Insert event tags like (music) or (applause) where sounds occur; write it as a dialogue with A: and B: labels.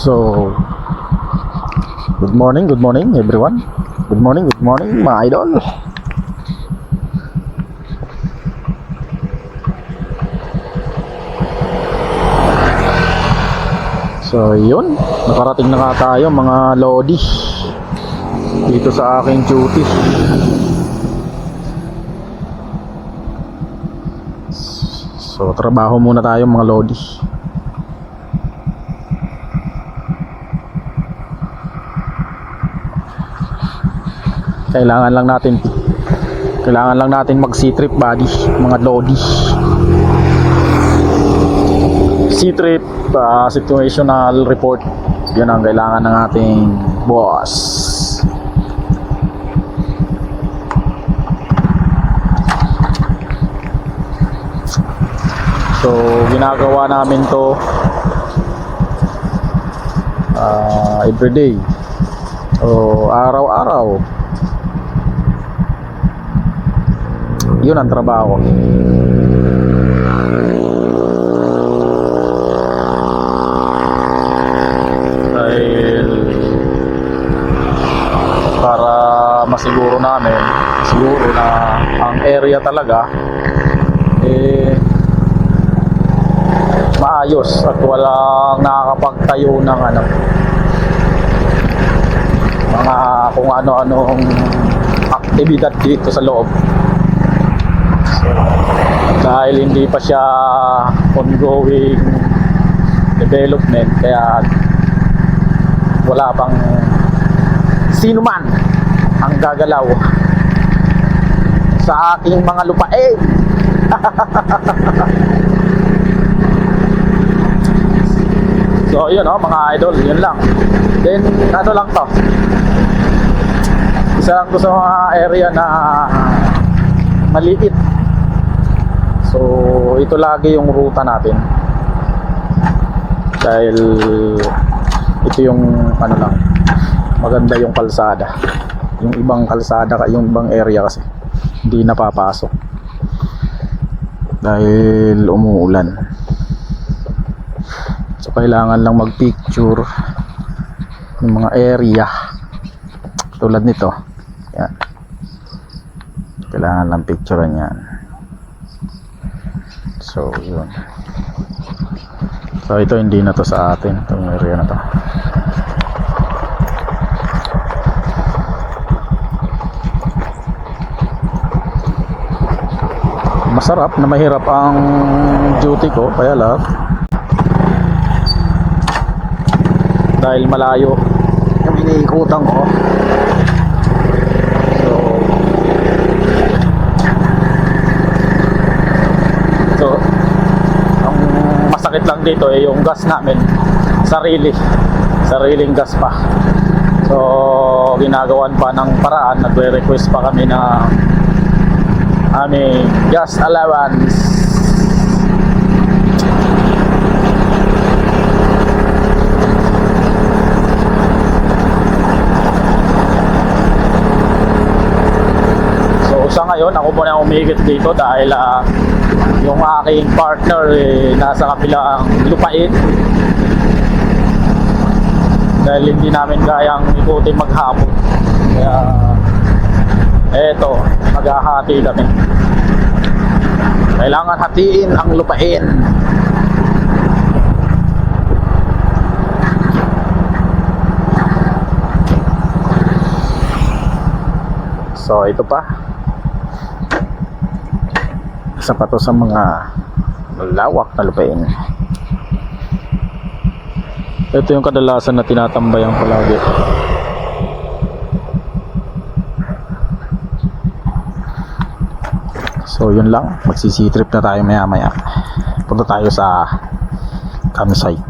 A: So, good morning, good morning everyone. Good morning, good morning mga idol. So, yun. Nakarating na nga tayo mga lodi. Dito sa aking duty. So, trabaho muna tayo mga lodi. Kailangan lang natin kailangan lang natin mag sea trip buddy, mga lodi. Sea trip uh, situational report. 'Yun ang kailangan ng ating boss. So, ginagawa namin to uh, everyday. O araw-araw. Yun ang trabaho. Dahil para masiguro namin siguro na ang area talaga eh maayos at walang nakakapagtayo ng ano mga kung ano-anong aktibidad dito sa loob dahil hindi pa siya ongoing development kaya wala pang sino man ang gagalaw sa aking mga lupain. (laughs) So yun oh mga idol yun lang. Then ano lang to? Isa lang to sa mga area na maliit So, ito lagi yung ruta natin. Dahil ito yung ano lang, maganda yung kalsada. Yung ibang kalsada, yung ibang area kasi hindi napapasok. Dahil umuulan. So, kailangan lang mag-picture yung mga area tulad nito. Yan. Kailangan lang picturean yan. So, yun. So, ito hindi na to sa atin. Itong area na to. Masarap na mahirap ang duty ko. Kaya lang. Dahil malayo yung iniikutan ko. So, So, ang masakit lang dito eh yung gas namin. Sarili. Sariling gas pa. So, ginagawan pa ng paraan. Nagre-request pa kami na aming gas allowance. So, sa ngayon, ako muna umigit dito dahil ah, yung aking partner eh, nasa kabilang lupain dahil hindi namin kayang ikutin maghapon. Kaya eto maghahati kami. Kailangan hatiin ang lupain so ito pa isa pa to sa mga lawak na lupain. Ito yung kadalasan na tinatambayan ko lagi. So yun lang. Magsisitrip na tayo maya maya punta tayo sa campsite